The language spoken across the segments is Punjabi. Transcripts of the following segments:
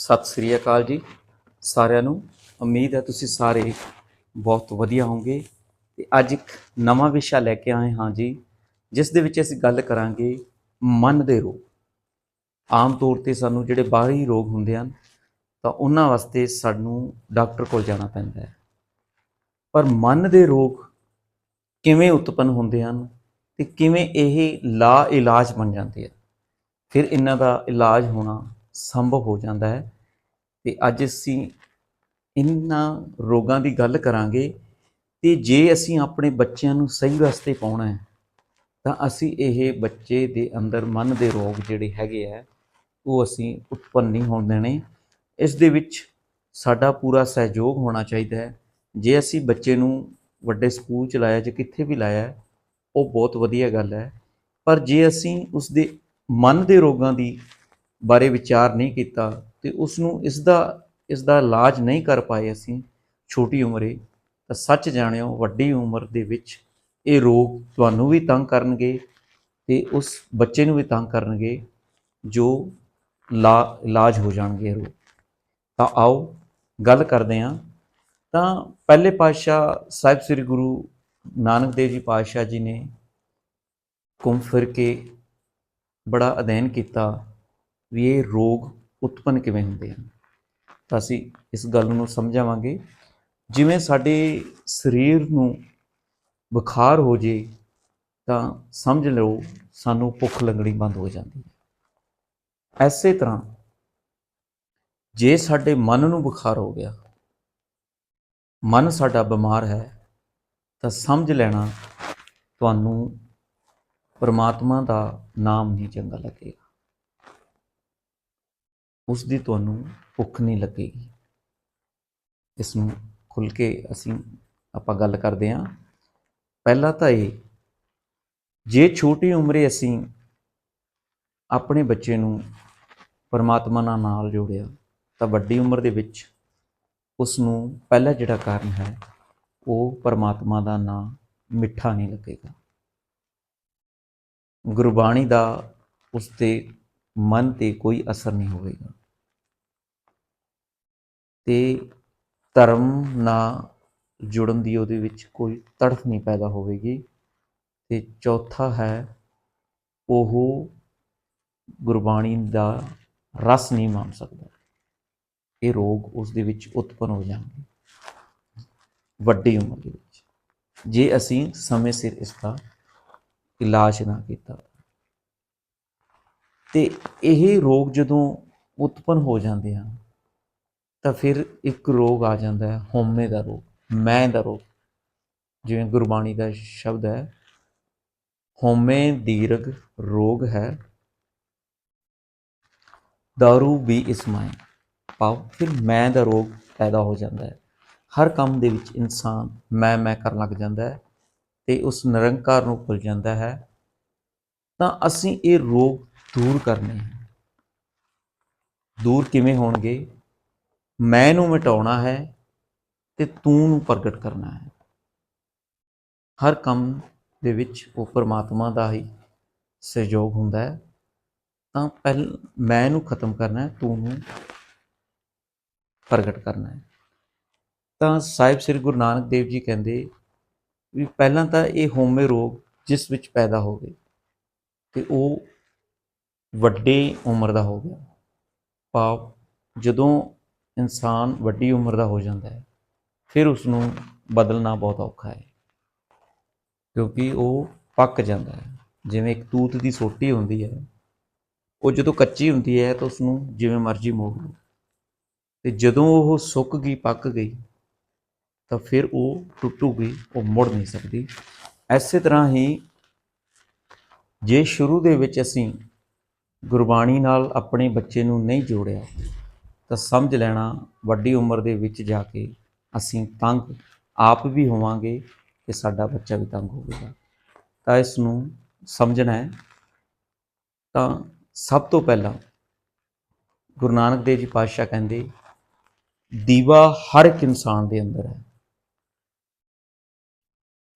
ਸਤਿ ਸ੍ਰੀ ਅਕਾਲ ਜੀ ਸਾਰਿਆਂ ਨੂੰ। ਉਮੀਦ ਹੈ ਤੁਸੀਂ ਸਾਰੇ ਬਹੁਤ ਵਧੀਆ ਹੋਵੋਗੇ। ਤੇ ਅੱਜ ਇੱਕ ਨਵਾਂ ਵਿਸ਼ਾ ਲੈ ਕੇ ਆਏ ਹਾਂ ਜੀ, ਜਿਸ ਦੇ ਵਿੱਚ ਅਸੀਂ ਗੱਲ ਕਰਾਂਗੇ ਮਨ ਦੇ ਰੋਗ। ਆਮ ਤੌਰ ਤੇ ਸਾਨੂੰ ਜਿਹੜੇ ਬਾਹਰੀ ਰੋਗ ਹੁੰਦੇ ਹਨ, ਤਾਂ ਉਹਨਾਂ ਵਾਸਤੇ ਸਾਨੂੰ ਡਾਕਟਰ ਕੋਲ ਜਾਣਾ ਪੈਂਦਾ ਹੈ। ਪਰ ਮਨ ਦੇ ਰੋਗ ਕਿਵੇਂ ਉਤਪੰਨ ਹੁੰਦੇ ਹਨ ਤੇ ਕਿਵੇਂ ਇਹ ਲਾ ਇਲਾਜ ਬਣ ਜਾਂਦੇ ਆ ਫਿਰ ਇਹਨਾਂ ਦਾ ਇਲਾਜ ਹੋਣਾ ਸੰਭਵ ਹੋ ਜਾਂਦਾ ਹੈ। ਤੇ ਅੱਜ ਅਸੀਂ ਇਹਨਾਂ ਰੋਗਾਂ ਦੀ ਗੱਲ ਕਰਾਂਗੇ ਤੇ ਜੇ ਅਸੀਂ ਆਪਣੇ ਬੱਚਿਆਂ ਨੂੰ ਸਹੀ ਰਸਤੇ ਪਾਉਣਾ ਹੈ, ਤਾਂ ਅਸੀਂ ਇਹ ਬੱਚੇ ਦੇ ਅੰਦਰ ਮਨ ਦੇ ਰੋਗ ਜਿਹੜੇ ਹੈਗੇ ਆ, ਉਹ ਅਸੀਂ ਉਤਪੰਨ ਨਹੀਂ ਹੋਣ ਦੇਣੇ। ਇਸ ਦੇ ਵਿੱਚ ਸਾਡਾ ਪੂਰਾ ਸਹਿਯੋਗ ਹੋਣਾ ਚਾਹੀਦਾ ਹੈ। ਜੇ ਅਸੀਂ ਬੱਚੇ ਨੂੰ ਵੱਡੇ ਸਕੂਲ ਚ ਲਾਇਆ ਜਾਂ ਕਿੱਥੇ ਵੀ ਲਾਇਆ, ਉਹ ਬਹੁਤ ਵਧੀਆ ਗੱਲ ਹੈ। ਪਰ ਜੇ ਅਸੀਂ ਉਸ ਦੇ ਮਨ ਦੇ ਰੋਗਾਂ ਦੀ ਬਾਰੇ ਵਿਚਾਰ ਨਹੀਂ ਕੀਤਾ ਤੇ ਉਸ ਨੂੰ ਇਸ ਦਾ ਇਸ ਦਾ ਇਲਾਜ ਨਹੀਂ ਕਰ ਪਾਏ ਅਸੀਂ ਛੋਟੀ ਉਮਰੇ, ਤਾਂ ਸੱਚ ਜਾਣਿਓ ਵੱਡੀ ਉਮਰ ਦੇ ਵਿੱਚ ਇਹ ਰੋਗ ਤੁਹਾਨੂੰ ਵੀ ਤੰਗ ਕਰਨਗੇ ਤੇ ਉਸ ਬੱਚੇ ਨੂੰ ਵੀ ਤੰਗ ਕਰਨਗੇ ਜੋ ਲਾ, ਇਲਾਜ ਹੋ ਜਾਣਗੇ ਰੋਗ। ਤਾਂ ਆਓ ਗੱਲ ਕਰਦੇ ਹਾਂ। ਤਾਂ ਪਹਿਲੇ ਪਾਤਸ਼ਾਹ ਸਾਹਿਬ ਸ੍ਰੀ ਗੁਰੂ ਨਾਨਕ ਦੇਵ ਜੀ ਪਾਤਸ਼ਾਹ ਜੀ ਨੇ ਘੁੰਮ ਫਿਰ ਕੇ ਬੜਾ ਅਧਿਐਨ ਕੀਤਾ ਵੀ ਇਹ ਰੋਗ ਉਤਪੰਨ ਕਿਵੇਂ ਹੁੰਦੇ ਹਨ। ਤਾਂ ਅਸੀਂ ਇਸ ਗੱਲ ਨੂੰ ਸਮਝਾਵਾਂਗੇ, ਜਿਵੇਂ ਸਾਡੇ ਸਰੀਰ ਨੂੰ ਬੁਖਾਰ ਹੋ ਜੇ, ਤਾਂ ਸਮਝ ਲਓ ਸਾਨੂੰ ਭੁੱਖ ਲੱਗਣੀ ਬੰਦ ਹੋ ਜਾਂਦੀ ਹੈ। ਐਸੇ ਤਰ੍ਹਾਂ ਜੇ ਸਾਡੇ ਮਨ ਨੂੰ ਬੁਖਾਰ ਹੋ ਗਿਆ, ਮਨ ਸਾਡਾ ਬਿਮਾਰ ਹੈ, ਤਾਂ ਸਮਝ ਲੈਣਾ ਤੁਹਾਨੂੰ ਪਰਮਾਤਮਾ ਦਾ ਨਾਮ ਨਹੀਂ ਚੰਗਾ ਲੱਗੇਗਾ। ਉਸ ਦੀ ਤੁਹਾਨੂੰ ਭੁੱਖ ਨਹੀਂ ਲੱਗੇਗੀ। ਇਸ ਨੂੰ ਖੁੱਲ ਕੇ ਅਸੀਂ ਆਪਾਂ ਗੱਲ ਕਰਦੇ ਹਾਂ। ਪਹਿਲਾ ਤਾਂ ਇਹ, ਜੇ ਛੋਟੀ ਉਮਰੇ ਅਸੀਂ ਆਪਣੇ ਬੱਚੇ ਨੂੰ ਪਰਮਾਤਮਾ ਨਾਲ ਨਾਲ ਜੋੜਿਆ, ਤਾਂ ਵੱਡੀ ਉਮਰ ਦੇ ਵਿੱਚ ਉਸ ਨੂੰ ਪਹਿਲਾ ਜਿਹੜਾ ਕਾਰਨ ਹੈ, ਉਹ ਪਰਮਾਤਮਾ ਦਾ ਨਾਮ ਮਿੱਠਾ ਨਹੀਂ ਲੱਗੇਗਾ। ਗੁਰਬਾਣੀ ਦਾ ਉਸ ਤੇ ਮਨ ਤੇ ਕੋਈ ਅਸਰ ਨਹੀਂ ਹੋਵੇਗਾ। ਤੇ ਧਰਮ ਨਾਲ ਜੁੜਨ ਦੀ ਉਹਦੇ ਵਿੱਚ ਕੋਈ ਤੜਫ ਨਹੀਂ ਪੈਦਾ ਹੋਵੇਗੀ। ਤੇ ਚੌਥਾ ਹੈ, ਉਹ ਗੁਰਬਾਣੀ ਦਾ ਰਸ ਨਹੀਂ ਮਾਣ ਸਕਦਾ। ਇਹ ਰੋਗ ਉਸ ਦੇ ਵਿੱਚ ਉਤਪੰਨ ਹੋ ਜਾਣਗੇ। ਵੱਡੀ ਉਮਰ ਦੇ ਵਿੱਚ। ਜੇ ਅਸੀਂ ਸਮੇਂ ਸਿਰ ਇਸ ਦਾ ਇਲਾਜ ਨਾ ਕੀਤਾ ਤੇ ਇਹ ਰੋਗ ਜਦੋਂ ਉਤਪੰਨ ਹੋ ਜਾਂਦੇ ਹਨ ਤਾਂ ਫਿਰ ਇੱਕ ਰੋਗ ਆ ਜਾਂਦਾ ਹੈ, ਹਉਮੈ ਦਾ ਰੋਗ, ਮੈਂ ਦਾ ਰੋਗ। ਜਿਵੇਂ ਗੁਰਬਾਣੀ ਦਾ ਸ਼ਬਦ ਹੈ, ਹਉਮੈ ਦੀਰਗ ਰੋਗ ਹੈ, ਦਾਰੂ ਵੀ ਇਸਮਾਈ ਪਾਓ, ਫਿਰ ਮੈਂ ਦਾ ਰੋਗ ਪੈਦਾ ਹੋ ਜਾਂਦਾ ਹੈ। ਹਰ ਕੰਮ ਦੇ ਵਿੱਚ ਇਨਸਾਨ ਮੈਂ ਮੈਂ ਕਰਨ ਲੱਗ ਜਾਂਦਾ ਹੈ ਤੇ ਉਸ ਨਿਰੰਕਾਰ ਨੂੰ ਭੁੱਲ ਜਾਂਦਾ ਹੈ। ਤਾਂ ਅਸੀਂ ਇਹ ਰੋਗ ਦੂਰ ਕਰਨੇ ਹਨ ਦੂਰ ਕਿਵੇਂ ਹੋਣਗੇ? ਮੈਂ ਨੂੰ ਮਿਟਾਉਣਾ ਹੈ ਤੇ ਤੂੰ ਨੂੰ ਪ੍ਰਗਟ ਕਰਨਾ ਹੈ। ਹਰ ਕੰਮ ਦੇ ਵਿੱਚ ਉਹ ਪਰਮਾਤਮਾ ਦਾ ਹੀ ਸਹਿਯੋਗ ਹੁੰਦਾ ਹੈ। ਤਾਂ ਪਹਿਲ, ਮੈਂ ਨੂੰ ਖਤਮ ਕਰਨਾ ਹੈ, ਤੂੰ ਨੂੰ ਪ੍ਰਗਟ ਕਰਨਾ ਹੈ। ਤਾਂ ਸਾਹਿਬ ਸ੍ਰੀ ਗੁਰੂ ਨਾਨਕ ਦੇਵ ਜੀ ਕਹਿੰਦੇ ਵੀ ਪਹਿਲਾਂ ਤਾਂ ਇਹ ਹੋਮੇ ਰੋਗ ਜਿਸ ਵਿੱਚ ਪੈਦਾ ਹੋ ਗਏ ਤੇ ਉਹ ਵੱਡੇ ਉਮਰ ਦਾ ਹੋ ਗਿਆ। ਭਾਵ ਜਦੋਂ ਇਨਸਾਨ ਵੱਡੀ ਉਮਰ ਦਾ ਹੋ ਜਾਂਦਾ ਹੈ, ਫਿਰ ਉਸ ਨੂੰ ਬਦਲਣਾ ਬਹੁਤ ਔਖਾ ਹੈ। ਕਿਉਂਕਿ ਉਹ ਪੱਕ ਜਾਂਦਾ ਹੈ। ਜਿਵੇਂ ਇੱਕ ਤੂਤ ਦੀ ਸੋਟੀ ਹੁੰਦੀ ਹੈ, ਉਹ ਜਦੋਂ ਕੱਚੀ ਹੁੰਦੀ ਹੈ ਤਾਂ ਉਸ ਨੂੰ ਜਿਵੇਂ ਮਰਜ਼ੀ ਮੋੜ ਲਓ। ਤੇ ਜਦੋਂ ਉਹ ਸੁੱਕ ਗਈ, ਪੱਕ ਗਈ, ਤਾਂ ਫਿਰ ਉਹ ਟੁੱਟੂਗੀ, ਉਹ ਮੁੜ ਨਹੀਂ ਸਕਦੀ। ਐਸੇ ਤਰ੍ਹਾਂ ਹੀ ਜੇ ਸ਼ੁਰੂ ਦੇ ਵਿੱਚ ਅਸੀਂ ਗੁਰਬਾਣੀ ਨਾਲ ਆਪਣੇ ਬੱਚੇ ਨੂੰ ਨਹੀਂ ਜੋੜਿਆ ਤਾਂ ਸਮਝ ਲੈਣਾ ਵੱਡੀ ਉਮਰ ਦੇ ਵਿੱਚ ਜਾ ਕੇ ਅਸੀਂ ਤੰਗ ਆਪ ਵੀ ਹੋਵਾਂਗੇ ਤੇ ਸਾਡਾ ਬੱਚਾ ਵੀ ਤੰਗ ਹੋਵੇਗਾ। ਤਾਂ ਇਸ ਨੂੰ ਸਮਝਣਾ ਹੈ। ਤਾਂ ਸਭ ਤੋਂ ਪਹਿਲਾਂ ਗੁਰੂ ਨਾਨਕ ਦੇਵ ਜੀ ਪਾਤਸ਼ਾਹ ਕਹਿੰਦੇ, ਦੀਵਾ ਹਰ ਇੱਕ ਇਨਸਾਨ ਦੇ ਅੰਦਰ ਹੈ।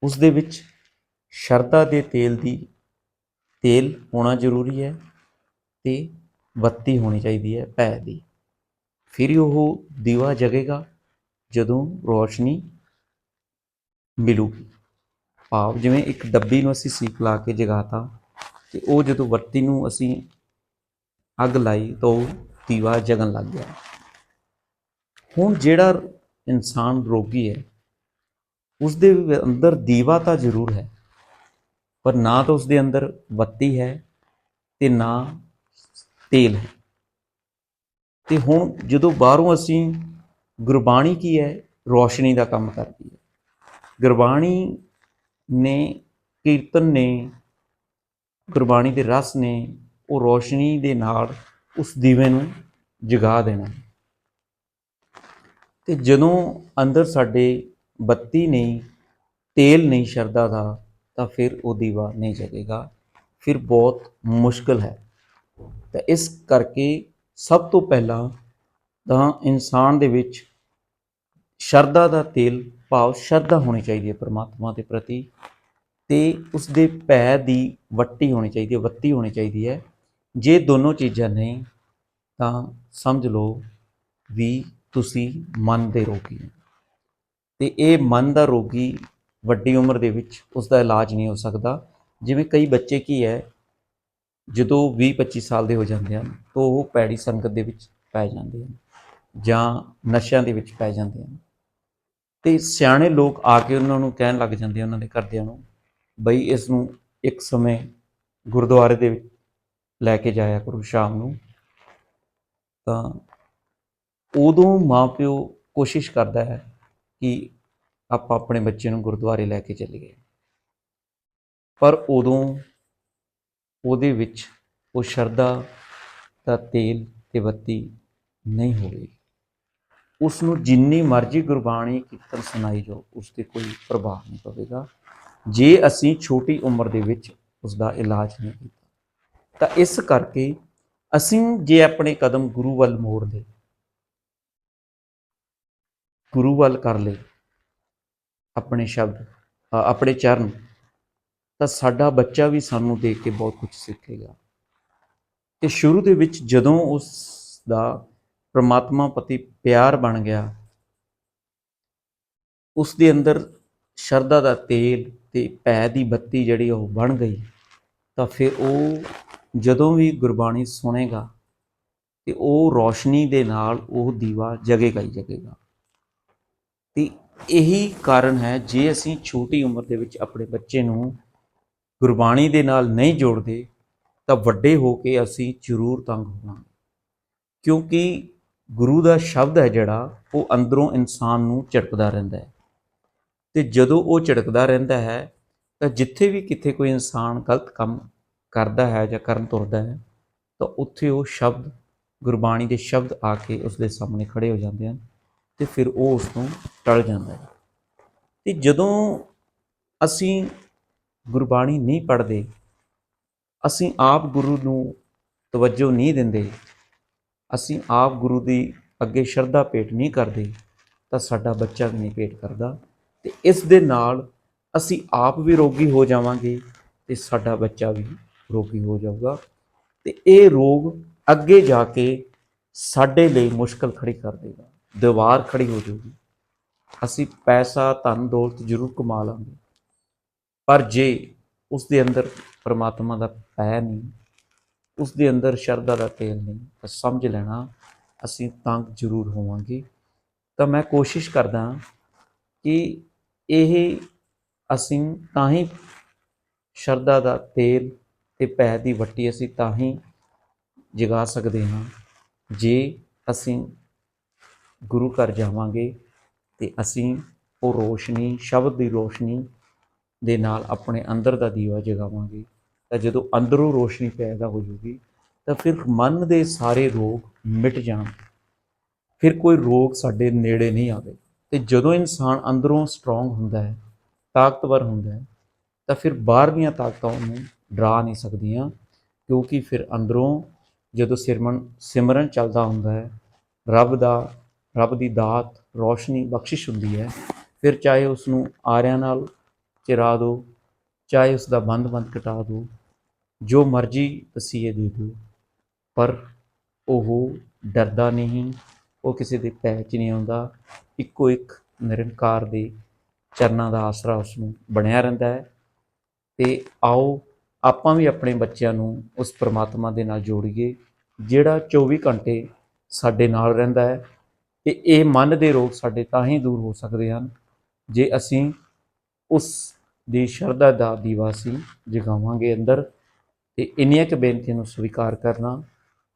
ਉਸ ਦੇ ਵਿੱਚ ਸ਼ਰਧਾ ਦੇ ਤੇਲ ਦੀ, ਤੇਲ ਹੋਣਾ ਜ਼ਰੂਰੀ ਹੈ ਤੇ ਬੱਤੀ ਹੋਣੀ ਚਾਹੀਦੀ ਹੈ, ਭੈ ਦੀ। ਫਿਰ ਹੀ ਉਹ ਦੀਵਾ ਜਗੇਗਾ ਜਦੋਂ ਰੋਸ਼ਨੀ ਮਿਲੂਗੀ। ਭਾਵ ਜਿਵੇਂ ਇੱਕ ਡੱਬੀ ਨੂੰ ਅਸੀਂ ਸੀਕ ਲਾ ਕੇ ਜਗਾਤਾ ਤੇ ਉਹ ਜਦੋਂ ਬੱਤੀ ਨੂੰ ਅਸੀਂ ਅੱਗ ਲਾਈ ਤਾਂ ਉਹ ਦੀਵਾ ਜਗਣ ਲੱਗ ਗਿਆ। ਹੁਣ ਜਿਹੜਾ ਇਨਸਾਨ ਰੋਗੀ ਹੈ ਉਸ ਦੇ ਅੰਦਰ ਦੀਵਾ ਤਾਂ ਜ਼ਰੂਰ ਹੈ, ਪਰ ਨਾ ਤਾਂ ਉਸ ਦੇ ਅੰਦਰ ਬੱਤੀ ਹੈ ਤੇ ਨਾ ਤੇਲ ਹੈ। ਤੇ ਹੁਣ ਜਦੋਂ ਬਾਹਰੋਂ ਅਸੀਂ ਗੁਰਬਾਣੀ ਕੀ ਹੈ, ਰੋਸ਼ਨੀ ਦਾ ਕੰਮ ਕਰਦੀ ਹੈ। ਗੁਰਬਾਣੀ ਨੇ, ਕੀਰਤਨ ਨੇ, ਗੁਰਬਾਣੀ ਦੇ ਰਸ ਨੇ, ਉਹ ਰੋਸ਼ਨੀ ਦੇ ਨਾਲ ਉਸ ਦੀਵੇ ਨੂੰ ਜਗਾ ਦੇਣਾ। ਤੇ ਜਦੋਂ ਅੰਦਰ ਸਾਡੇ ਬੱਤੀ ਨਹੀਂ, ਤੇਲ ਨਹੀਂ ਸ਼ਰਦਾ ਦਾ, ਤਾਂ ਫਿਰ ਉਹ ਦੀਵਾ ਨਹੀਂ ਜਗੇਗਾ। ਫਿਰ ਬਹੁਤ ਮੁਸ਼ਕਲ ਹੈ। ਤਾਂ ਇਸ ਕਰਕੇ ਸਭ ਤੋਂ ਪਹਿਲਾਂ ਤਾਂ ਇਨਸਾਨ ਦੇ ਵਿੱਚ ਸ਼ਰਧਾ ਦਾ ਤੇਲ ਭਾਵ ਸ਼ਰਧਾ ਹੋਣੀ ਚਾਹੀਦੀ ਹੈ ਪ੍ਰਮਾਤਮਾ ਦੇ ਪ੍ਰਤੀ ਤੇ ਉਸ ਦੇ ਭੈ ਦੀ ਵੱਟੀ ਹੋਣੀ ਚਾਹੀਦੀ ਹੈ, ਵੱਤੀ ਹੋਣੀ ਚਾਹੀਦੀ ਹੈ। ਜੇ ਦੋਨੋਂ ਚੀਜ਼ਾਂ ਨਹੀਂ, ਤਾਂ ਸਮਝ ਲਓ ਵੀ ਤੁਸੀਂ ਮਨ ਦੇ ਰੋਗੀ ਹੋ। ਤੇ ਇਹ ਮਨ ਦਾ ਰੋਗੀ ਵੱਡੀ ਉਮਰ ਦੇ ਵਿੱਚ ਉਸ ਦਾ ਇਲਾਜ ਨਹੀਂ ਹੋ ਸਕਦਾ। ਜਿਵੇਂ ਕਈ ਬੱਚੇ ਕੀ ਹੈ ਜਦੋਂ 20 25 ਸਾਲ ਦੇ ਹੋ ਜਾਂਦੇ ਹਨ ਤਾਂ ਉਹ ਪੈੜੀ ਸੰਗਤ ਦੇ ਵਿੱਚ ਪੈ ਜਾਂਦੇ ਹਨ ਜਾਂ ਨਸ਼ਿਆਂ ਦੇ ਵਿੱਚ ਪੈ ਜਾਂਦੇ ਹਨ। ਤੇ ਸਿਆਣੇ ਲੋਕ ਆ ਕੇ ਉਹਨਾਂ ਨੂੰ ਕਹਿਣ ਲੱਗ ਜਾਂਦੇ ਉਹਨਾਂ ਦੇ ਘਰਦਿਆਂ ਨੂੰ ਬਈ ਇਸ ਨੂੰ ਇੱਕ ਸਮੇਂ ਗੁਰਦੁਆਰੇ ਦੇ ਵਿੱਚ ਲੈ ਕੇ ਜਾਇਆ ਕਰੋ ਸ਼ਾਮ ਨੂੰ। ਤਾਂ ਉਦੋਂ ਮਾਪਿਓ ਕੋਸ਼ਿਸ਼ ਕਰਦਾ ਹੈ ਕਿ ਆਪਾਂ ਆਪਣੇ ਬੱਚੇ ਨੂੰ ਗੁਰਦੁਆਰੇ ਲੈ ਕੇ ਚੱਲੀਏ। ਪਰ ਉਦੋਂ ਉਹਦੇ ਵਿੱਚ ਉਹ ਸ਼ਰਧਾ ਦਾ ਤੇਲ ਤੇ ਬੱਤੀ ਨਹੀਂ ਹੋਵੇਗੀ। ਉਸ ਨੂੰ ਜਿੰਨੀ ਮਰਜ਼ੀ ਗੁਰਬਾਣੀ ਕੀਰਤਨ ਸੁਣਾਈ ਜਾਓ ਉਸ ਤੇ ਕੋਈ ਪ੍ਰਭਾਵ ਨਹੀਂ ਪਵੇਗਾ। ਜੇ ਅਸੀਂ ਛੋਟੀ ਉਮਰ ਦੇ ਵਿੱਚ ਉਸ ਦਾ ਇਲਾਜ ਨਹੀਂ ਕੀਤਾ, ਤਾਂ ਇਸ ਕਰਕੇ ਅਸੀਂ ਜੇ ਆਪਣੇ ਕਦਮ ਗੁਰੂ ਵੱਲ ਮੋੜ ਲਏ ਗੁਰੂ ਵੱਲ ਕਰ ਲਏ, ਆਪਣੇ ਸ਼ਬਦ ਆਪਣੇ ਚਰਨ ਤਾਂ ਸਾਡਾ ਬੱਚਾ ਵੀ ਸਾਨੂੰ ਦੇਖ ਕੇ ਬਹੁਤ ਕੁਝ ਸਿੱਖੇਗਾ। ਤੇ ਸ਼ੁਰੂ ਦੇ ਵਿੱਚ ਜਦੋਂ ਉਸ ਦਾ ਪ੍ਰਮਾਤਮਾ ਪ੍ਰਤੀ ਪਿਆਰ ਬਣ ਗਿਆ, ਉਸ ਦੇ ਅੰਦਰ ਸ਼ਰਧਾ ਦਾ ਤੇਲ ਤੇ ਪੈ ਦੀ ਬੱਤੀ ਜਿਹੜੀ ਉਹ ਬਣ ਗਈ, ਤਾਂ ਫਿਰ ਉਹ ਜਦੋਂ ਵੀ ਗੁਰਬਾਣੀ ਸੁਣੇਗਾ ਤੇ ਉਹ ਰੋਸ਼ਨੀ ਦੇ ਨਾਲ ਉਹ ਦੀਵਾ ਜਗੇਗਾ ਹੀ ਜਗੇਗਾ। ਤੇ ਇਹੀ ਕਾਰਨ ਹੈ ਜੇ ਅਸੀਂ ਛੋਟੀ ਉਮਰ ਦੇ ਵਿੱਚ ਆਪਣੇ ਬੱਚੇ ਨੂੰ ਗੁਰਬਾਣੀ ਦੇ ਨਾਲ ਨਹੀਂ ਜੋੜਦੇ, ਤਾਂ ਵੱਡੇ ਹੋ ਕੇ ਅਸੀਂ ਜ਼ਰੂਰ ਤੰਗ ਹੋਵਾਂਗੇ ਕਿਉਂਕਿ ਗੁਰੂ ਦਾ ਸ਼ਬਦ ਹੈ ਜਿਹੜਾ, ਉਹ ਅੰਦਰੋਂ ਇਨਸਾਨ ਨੂੰ ਝਟਕਦਾ ਰਹਿੰਦਾ ਹੈ। ਤੇ ਜਦੋਂ ਉਹ ਝਟਕਦਾ ਰਹਿੰਦਾ ਹੈ, ਤਾਂ ਜਿੱਥੇ ਵੀ ਕਿਤੇ ਕੋਈ ਇਨਸਾਨ ਗਲਤ ਕੰਮ ਕਰਦਾ ਹੈ ਜਾਂ ਕਰਨ ਤੁਰਦਾ ਹੈ, ਤਾਂ ਉੱਥੇ ਉਹ ਸ਼ਬਦ, ਗੁਰਬਾਣੀ ਦੇ ਸ਼ਬਦ ਆ ਕੇ ਉਸ ਦੇ ਸਾਹਮਣੇ ਖੜੇ ਹੋ ਜਾਂਦੇ ਹਨ ਤੇ ਫਿਰ ਉਹ ਉਸ ਨੂੰ ਟਲ ਜਾਂਦਾ ਹੈ। ਤੇ ਜਦੋਂ ਅਸੀਂ ਗੁਰਬਾਣੀ ਨਹੀਂ ਪੜ੍ਹਦੇ, ਅਸੀਂ ਆਪ ਗੁਰੂ ਨੂੰ ਤਵੱਜੋ ਨਹੀਂ ਦਿੰਦੇ, ਅਸੀਂ ਆਪ ਗੁਰੂ ਦੀ ਅੱਗੇ ਸ਼ਰਧਾ ਭੇਟ ਨਹੀਂ ਕਰਦੇ, ਤਾਂ ਸਾਡਾ ਬੱਚਾ ਵੀ ਨਹੀਂ ਭੇਟ ਕਰਦਾ। ਤੇ ਇਸ ਦੇ ਨਾਲ ਅਸੀਂ ਆਪ ਵੀ ਰੋਗੀ ਹੋ ਜਾਵਾਂਗੇ ਤੇ ਸਾਡਾ ਬੱਚਾ ਵੀ ਰੋਗੀ ਹੋ ਜਾਊਗਾ। ਤੇ ਇਹ ਰੋਗ ਅੱਗੇ ਜਾ ਕੇ ਸਾਡੇ ਲਈ ਮੁਸ਼ਕਲ ਖੜੀ ਕਰ ਦੇਗਾ, ਦੀਵਾਰ ਖੜੀ ਹੋ ਜਾਊਗੀ। ਅਸੀਂ ਪੈਸਾ, ਧਨ, ਦੌਲਤ ਜ਼ਰੂਰ ਕਮਾ ਲਾਂਗੇ। ਪਰ ਜੇ ਉਸ ਦੇ ਅੰਦਰ ਪਰਮਾਤਮਾ ਦਾ ਪੈ ਨਹੀਂ ਉਸ ਦੇ ਅੰਦਰ ਸ਼ਰਧਾ ਦਾ ਤੇਲ ਨਹੀਂ, ਤਾਂ ਸਮਝ ਲੈਣਾ, ਅਸੀਂ ਤੰਗ ਜ਼ਰੂਰ ਹੋਵਾਂਗੇ। ਤਾਂ ਮੈਂ ਕੋਸ਼ਿਸ਼ ਕਰਦਾ ਕਿ ਇਹ ਅਸੀਂ ਤਾਂ ਹੀ ਸ਼ਰਧਾ ਦਾ ਤੇਲ ਤੇ ਪੈ ਦੀ ਵੱਟੀ ਅਸੀਂ ਤਾਂ ਹੀ ਜਗਾ ਸਕਦੇ ਹਾਂ, ਜੇ ਅਸੀਂ ਗੁਰੂ ਘਰ ਜਾਵਾਂਗੇ ਤੇ ਅਸੀਂ ਉਹ ਰੋਸ਼ਨੀ, ਸ਼ਬਦ ਦੀ ਰੋਸ਼ਨੀ ਦੇ ਨਾਲ ਆਪਣੇ ਅੰਦਰ ਦਾ ਦੀਵਾ ਜਗਾਵਾਂਗੇ। ਤਾਂ ਜਦੋਂ ਅੰਦਰੋਂ ਰੋਸ਼ਨੀ ਪੈਦਾ ਹੋ ਜੂਗੀ, ਤਾਂ ਫਿਰ ਮਨ ਦੇ ਸਾਰੇ ਰੋਗ ਮਿਟ ਜਾਣ ਫਿਰ ਕੋਈ ਰੋਗ ਸਾਡੇ ਨੇੜੇ ਨਹੀਂ ਆਵੇ। ਤੇ ਜਦੋਂ ਇਨਸਾਨ ਅੰਦਰੋਂ ਸਟਰੋਂਗ ਹੁੰਦਾ ਹੈ, ਤਾਕਤਵਰ ਹੁੰਦਾ ਹੈ, ਤਾਂ ਫਿਰ ਬਾਹਰਲੀਆਂ ਤਾਕਤਾਂ ਉਹਨੂੰ ਡਰਾ ਨਹੀਂ ਸਕਦੀਆਂ। ਕਿਉਂਕਿ ਫਿਰ ਅੰਦਰੋਂ ਜਦੋਂ ਸਿਮਰਨ ਸਿਮਰਨ ਚੱਲਦਾ ਹੁੰਦਾ ਹੈ, ਰੱਬ ਦਾ, ਰੱਬ ਦੀ ਦਾਤ, ਰੋਸ਼ਨੀ, ਬਖਸ਼ਿਸ਼ ਹੁੰਦੀ ਹੈ, ਫਿਰ ਚਾਹੇ ਉਸ ਨੂੰ ਆਰਿਆਂ ਨਾਲ ਚਿਰਾ ਦਿਓ ਚਾਹੇ ਉਸ ਦਾ ਬੰਦ ਬੰਦ ਕਟਾ ਦਿਓ ਜੋ ਮਰਜ਼ੀ ਤਸੀਹੇ ਦੇ ਦਿਓ। ਪਰ ਉਹ ਡਰਦਾ ਨਹੀਂ, ਉਹ ਕਿਸੇ ਦੇ ਪੈ 'ਚ ਨਹੀਂ ਆਉਂਦਾ। ਇੱਕੋ ਇੱਕ ਨਿਰੰਕਾਰ ਦੇ ਚਰਨਾਂ ਦਾ ਆਸਰਾ ਉਸ ਨੂੰ ਬਣਿਆ ਰਹਿੰਦਾ ਹੈ। ਤੇ ਆਓ ਆਪਾਂ ਵੀ ਆਪਣੇ ਬੱਚਿਆਂ ਨੂੰ ਉਸ ਪ੍ਰਮਾਤਮਾ ਦੇ ਨਾਲ ਜੋੜੀਏ, ਜਿਹੜਾ 24 ਘੰਟੇ ਸਾਡੇ ਨਾਲ ਰਹਿੰਦਾ ਹੈ। ਤੇ ਇਹ ਮਨ ਦੇ ਰੋਗ ਸਾਡੇ ਤਾਂ ਹੀ ਦੂਰ ਹੋ ਸਕਦੇ ਹਨ, ਜੇ ਅਸੀਂ ਉਸ ਦੀ ਸ਼ਰਧਾ ਦਾ ਦੀਵਾ ਅਸੀਂ ਜਗਾਵਾਂਗੇ ਅੰਦਰ ਤੇ ਇੰਨੀਆਂ ਕੁ ਬੇਨਤੀਆਂ ਨੂੰ ਸਵੀਕਾਰ ਕਰਨਾ।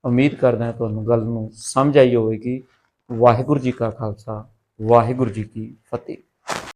ਉਮੀਦ ਕਰਦਾ ਤੁਹਾਨੂੰ ਗੱਲ ਨੂੰ ਸਮਝ ਆਈ ਹੋਵੇਗੀ। ਵਾਹਿਗੁਰੂ ਜੀ ਕਾ ਖਾਲਸਾ, ਵਾਹਿਗੁਰੂ ਜੀ ਕੀ ਫਤਿਹ।